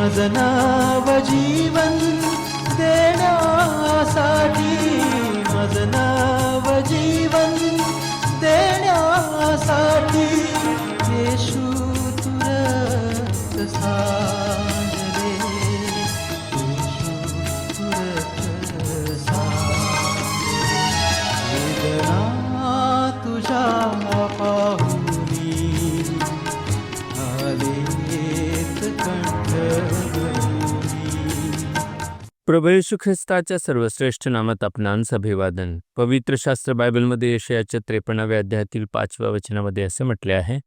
मजनाव जीवन देण्यासाठी मजनाव जीवन देण्यासाठी येशू तुरत सांगले येशू तुरत सांगले वेदना तुझ्या प्रभू ख्रिस्ताच्या सर्वश्रेष्ठ नामात आपणांस अभिवादन पवित्र शास्त्र बायबलमध्ये यशयाच्या त्रेपन्नाव्या अध्यायातील पाचव्या वचनामध्ये असे म्हटले आहे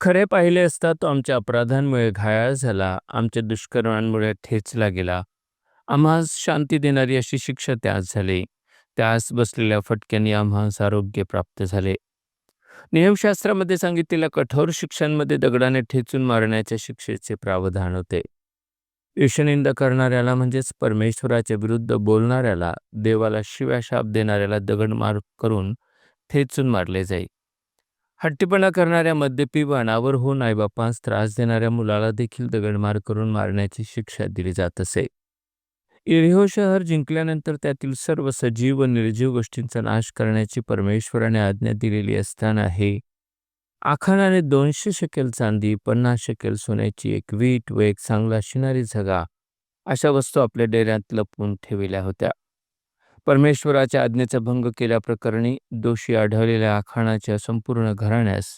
खरे पाहिले असता तो आमच्या अपराधांमुळे घायाळ झाला आमच्या दुष्कर्मांमुळे ठेचला गेला आम्हास शांती देणारी अशी शिक्षा त्यास झाली. त्यास बसलेल्या फटक्यांनी आम्हास आरोग्य प्राप्त झाले. नियमशास्त्रामध्ये सांगितलेल्या कठोर शिक्षांमध्ये दगडाने ठेचून मारण्याच्या शिक्षेचे प्रावधान होते. ईशनिंद करणाऱ्याला म्हणजेच परमेश्वराच्या विरुद्ध बोलणाऱ्याला देवाला शिव्या शाप देणाऱ्याला दगडमार करून ठेचून मारले जाई. हट्टीपणा करणाऱ्या मद्यपी व अनावर होऊन आईबापांस त्रास देणाऱ्या मुलाला देखील दगडमार करून मारण्याची शिक्षा दिली जात असे. इरिहो शहर जिंकल्यानंतर त्यातील सर्व सजीव व निर्जीव गोष्टींचा नाश करण्याची परमेश्वराने आज्ञा दिलेली असताना हे आखानाने दोनशे शकेल चांदी पन्नास शकेल सोन्याची एक वीट व एक चांगला शिणारी झगा अशा वस्तू आपल्या डेऱ्यात लपवून ठेविल्या होत्या. परमेश्वराच्या आज्ञेचा भंग केल्याप्रकरणी दोषी आढळलेल्या आखाणाच्या संपूर्ण घराण्यास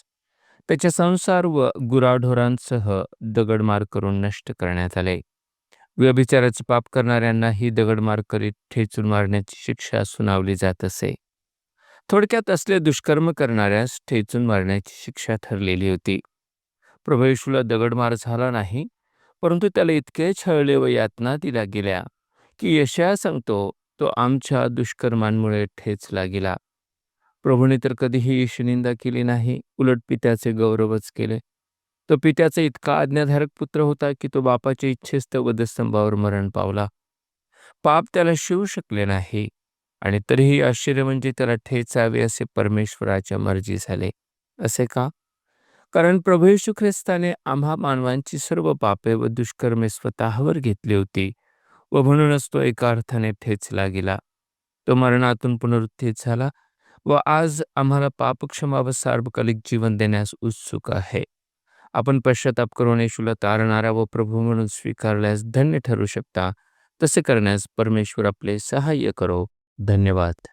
त्याच्या संसार व गुराढोरांसह दगडमार करून नष्ट करण्यात आले. व्यभिचाराचे पाप करणाऱ्यांनाही दगडमार करीत ठेचून मारण्याची शिक्षा सुनावली जात असे. थोडक्यात असले दुष्कर्म करणाऱ्यास ठेचून मारण्याची शिक्षा ठरलेली होती. प्रभयशूला दगडमार झाला नाही परंतु त्याला इतके छळले व यातना दिल्या गेल्या की यशया सांगतो तो आमच्या दुष्कर्मांमुळे ठेचला गेला. प्रभूने तर कधीही यशनिंदा केली नाही उलट पित्याचे गौरवच केले. तो पित्याचा इतका आज्ञाधारक पुत्र होता की तो बापाच्या इच्छेस्त वधस्तंभावर मरण पावला. पाप त्याला शिवू शकले नाही. आणि तरीही आश्चर्य म्हणजे त्याला ठेचावे असे परमेश्वराच्या मर्जी झाले. असे का? कारण प्रभू येशू ख्रिस्ताने आम्हा मानवांची सर्व पापे व दुष्कर्मे स्वतःवर घेतली होती व म्हणूनच तो एका अर्थाने ठेचला गेला. तो मरणातून पुनरुत्थित झाला व आज आम्हाला पापक्षमा व सार्वकालिक जीवन देण्यास उत्सुक आहे. आपण पश्चाताप करून येशूला तारणारा व प्रभू म्हणून स्वीकारल्यास धन्य ठरू शकता. तसे करण्यास परमेश्वर आपले सहाय्य करो. धन्यवाद.